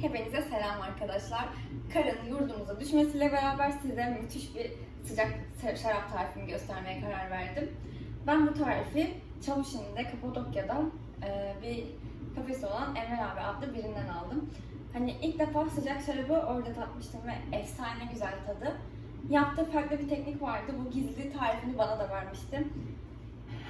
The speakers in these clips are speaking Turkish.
Hepinize selam arkadaşlar. Karın yurdumuza düşmesiyle beraber size müthiş bir sıcak şarap tarifini göstermeye karar verdim. Ben bu tarifi Çavuşin'de Kapadokya'da e, bir kafesi olan Emre abi adlı birinden aldım. Hani ilk defa sıcak şarabı orada tatmıştım ve efsane güzel tadı. Yaptığı farklı bir teknik vardı. Bu gizli tarifini bana da vermişti.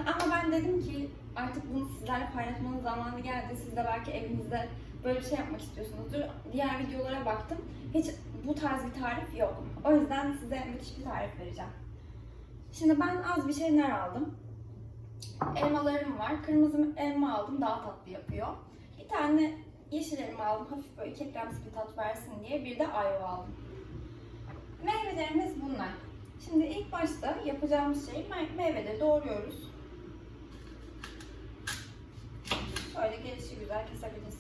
Ama ben dedim ki artık bunu sizlerle paylaşmanın zamanı geldi. Siz de belki evinizde böyle bir şey yapmak istiyorsunuzdur. Diğer videolara baktım. Hiç bu tarz bir tarif yok. O yüzden size müthiş bir tarif vereceğim. Şimdi ben az bir şeyler aldım. Elmalarım var. Kırmızı elma aldım. Daha tatlı yapıyor. Bir tane yeşil elma aldım. Hafif böyle kekremsi bir tat versin diye. Bir de ayva aldım. Meyvelerimiz bunlar. Şimdi ilk başta yapacağımız şey me- meyveleri doğruyoruz. Şöyle gelişi güzel kesebilirsiniz.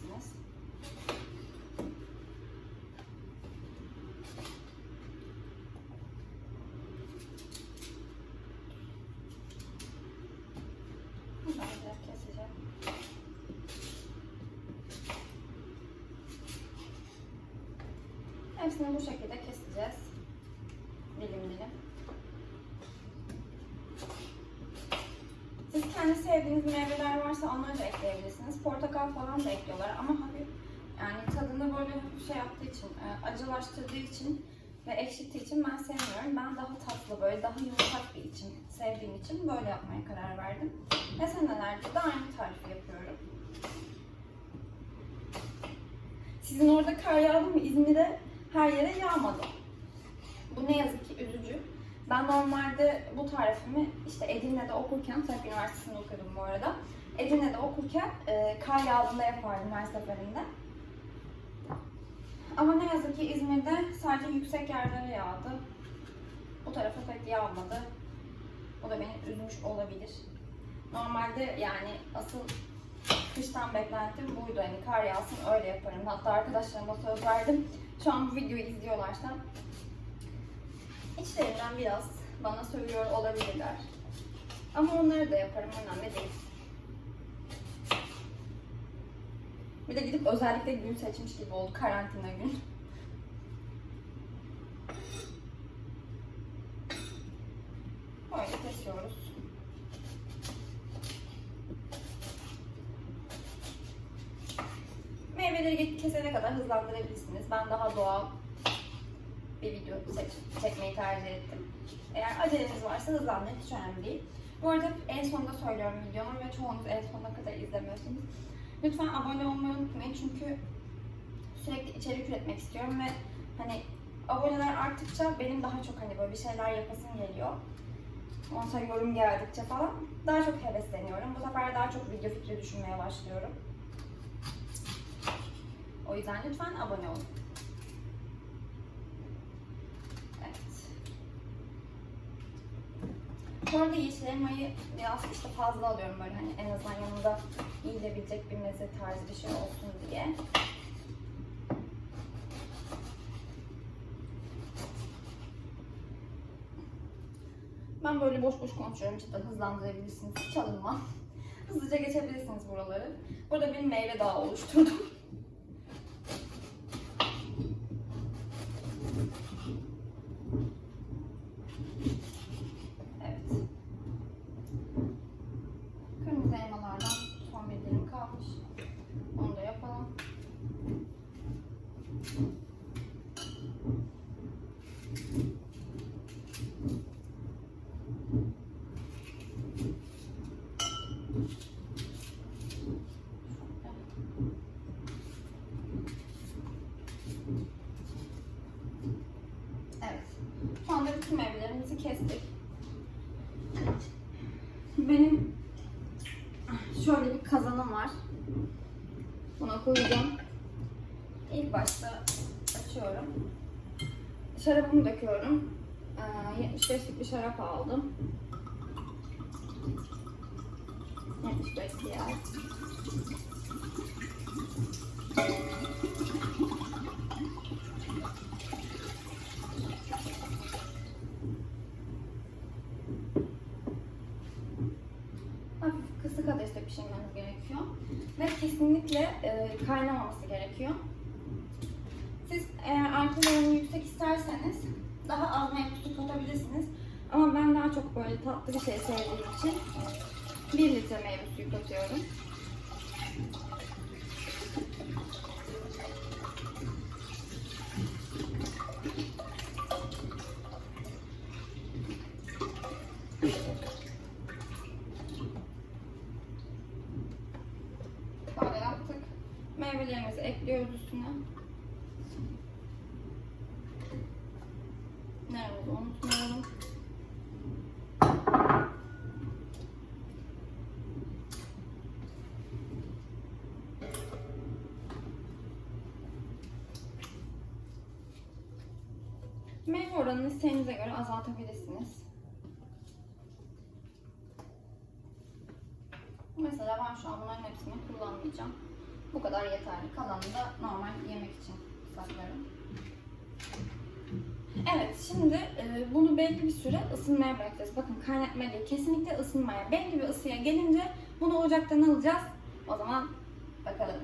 Keseceğim. Hepsini bu şekilde keseceğiz. Dilim dilim. Siz kendi sevdiğiniz meyveler varsa onları da ekleyebilirsiniz. Portakal falan da ekliyorlar ama hafif yani tadını böyle şey yaptığı için, e, acılaştırdığı için ve ekşittiği için ben sevmiyorum. Ben daha tatlı böyle daha yumuşak bir için sevdiğim için böyle yapmaya karar verdim. Ve senelerde de aynı tarifi yapıyorum. Sizin orada kar yağdı mı? İzmir'de her yere yağmadı. Bu ne yazık ki üzücü. Ben normalde bu tarifimi işte Edirne'de okurken, Tıp Üniversitesi'nde okudum bu arada. Edirne'de okurken e, kar yağdığında yapardım her seferinde. Ama ne yazık ki İzmir'de sadece yüksek yerlere yağdı. Bu tarafa pek yağmadı. O da beni üzmüş olabilir. Normalde yani asıl kıştan beklentim buydu. Hani kar yağsın öyle yaparım. Hatta arkadaşlarıma söz verdim. Şu an bu videoyu izliyorlarsa içlerinden biraz bana sövüyor olabilirler. Ama onları da yaparım. Önemli değil. Bir de gidip özellikle gün seçmiş gibi oldu. Karantina gün. Böyle kesiyoruz. Meyveleri kesene kadar hızlandırabilirsiniz. Ben daha doğal bir video seç, çekmeyi tercih ettim. Eğer aceleniz varsa hızlandırın hiç önemli değil. Bu arada en sonunda söylüyorum videonun ve çoğunuz en sonuna kadar izlemiyorsunuz. Lütfen abone olmayı unutmayın çünkü sürekli içerik üretmek istiyorum ve hani aboneler arttıkça benim daha çok hani böyle bir şeyler yapasım geliyor. Ondan sonra yorum geldikçe falan daha çok hevesleniyorum. Bu sefer daha çok video fikri düşünmeye başlıyorum. O yüzden lütfen abone olun. Evet. Bu yeşil elmayı biraz işte fazla alıyorum böyle hani en azından yanında yiyilebilecek bir meze tarzı bir şey olsun diye. Ben böyle boş boş konuşuyorum cidden hızlandırabilirsiniz. Hiç alınma. Hızlıca geçebilirsiniz buraları. Burada bir meyve dağı oluşturdum. Evet. Kırmızı elmalardan son bir dilim kalmış. Onu da yapalım. Evet. Şu anda bütün meyvelerimizi kestik. Benim şöyle bir kazanım var. Buna koyacağım. İlk başta açıyorum. Şarabımı döküyorum. Ee, 75'lik bir şarap aldım. 75 diğer. kesinlikle e, kaynamaması gerekiyor. Siz eğer alkol oranı yüksek isterseniz daha az mevcut katabilirsiniz. Ama ben daha çok böyle tatlı bir şey sevdiğim için 1 litre meyve suyu katıyorum. Meyvelerimizi ekliyoruz üstüne. Nerede unutmayalım. Meyve oranını isteğinize göre azaltabilirsiniz. Mesela ben şu an bunların hepsini kullanmayacağım. Bu kadar yeterli. Kalanını da normal yemek için saklarım. Evet, şimdi e, bunu belli bir süre ısınmaya bırakacağız. Bakın kaynatmaya değil, kesinlikle ısınmaya. Belli bir ısıya gelince bunu ocaktan alacağız. O zaman bakalım.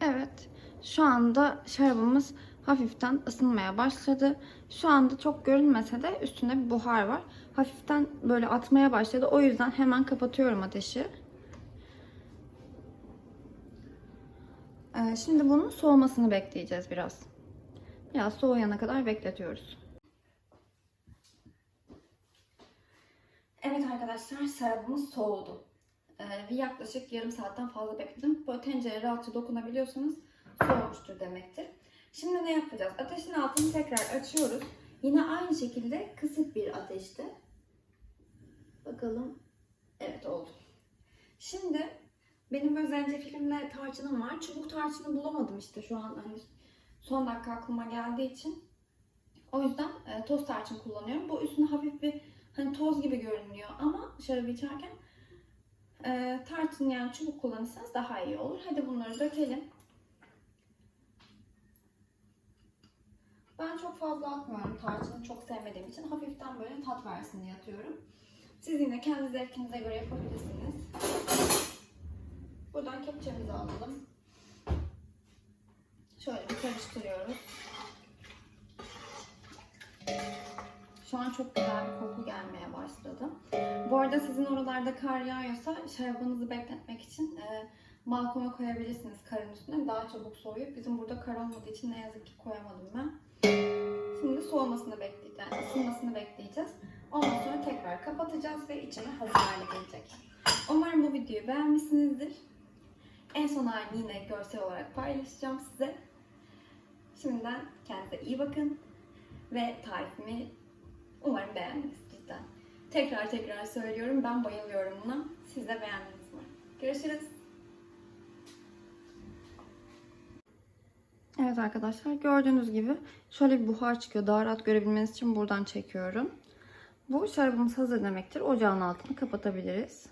Evet, şu anda şarabımız hafiften ısınmaya başladı. Şu anda çok görünmese de üstünde bir buhar var. Hafiften böyle atmaya başladı. O yüzden hemen kapatıyorum ateşi. Ee, Şimdi bunun soğumasını bekleyeceğiz biraz. Biraz soğuyana kadar bekletiyoruz. Evet arkadaşlar şarabımız soğudu. Ee, yaklaşık yarım saatten fazla bekledim. Böyle tencereye rahatça dokunabiliyorsanız soğumuştur demektir. Şimdi ne yapacağız? Ateşin altını tekrar açıyoruz. Yine aynı şekilde kısık bir ateşte. Bakalım. Evet oldu. Şimdi benim böyle zencefilimle tarçınım var. Çubuk tarçını bulamadım işte şu an hani son dakika aklıma geldiği için. O yüzden e, toz tarçın kullanıyorum. Bu üstüne hafif bir hani toz gibi görünüyor ama şarabı içerken e, tarçın yani çubuk kullanırsanız daha iyi olur. Hadi bunları dökelim. Ben çok fazla atmıyorum tarçını çok sevmediğim için. Hafiften böyle tat versin diye atıyorum. Siz yine kendi zevkinize göre yapabilirsiniz. Buradan kepçemizi alalım. Şöyle bir karıştırıyoruz. Şu an çok güzel bir koku gelmeye başladı. Bu arada sizin oralarda kar yağıyorsa şarabınızı bekletmek için e, balkona koyabilirsiniz karın üstüne. Daha çabuk soğuyup bizim burada kar olmadığı için ne yazık ki koyamadım ben. Şimdi soğumasını bekleyeceğiz, yani bekleyeceğiz. Ondan sonra tekrar kapatacağız ve içine hazır hale gelecek. Umarım bu videoyu beğenmişsinizdir. En son halini yine görsel olarak paylaşacağım size. Şimdiden kendinize iyi bakın ve tarifimi umarım beğendiniz cidden. Tekrar tekrar söylüyorum ben bayılıyorum buna. Siz de beğendiniz mi? Görüşürüz. Evet arkadaşlar gördüğünüz gibi şöyle bir buhar çıkıyor. Daha rahat görebilmeniz için buradan çekiyorum. Bu şarabımız hazır demektir. Ocağın altını kapatabiliriz.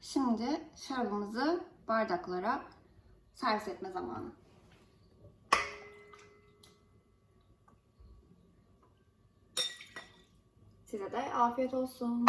Şimdi şarabımızı bardaklara servis etme zamanı. Size de afiyet olsun.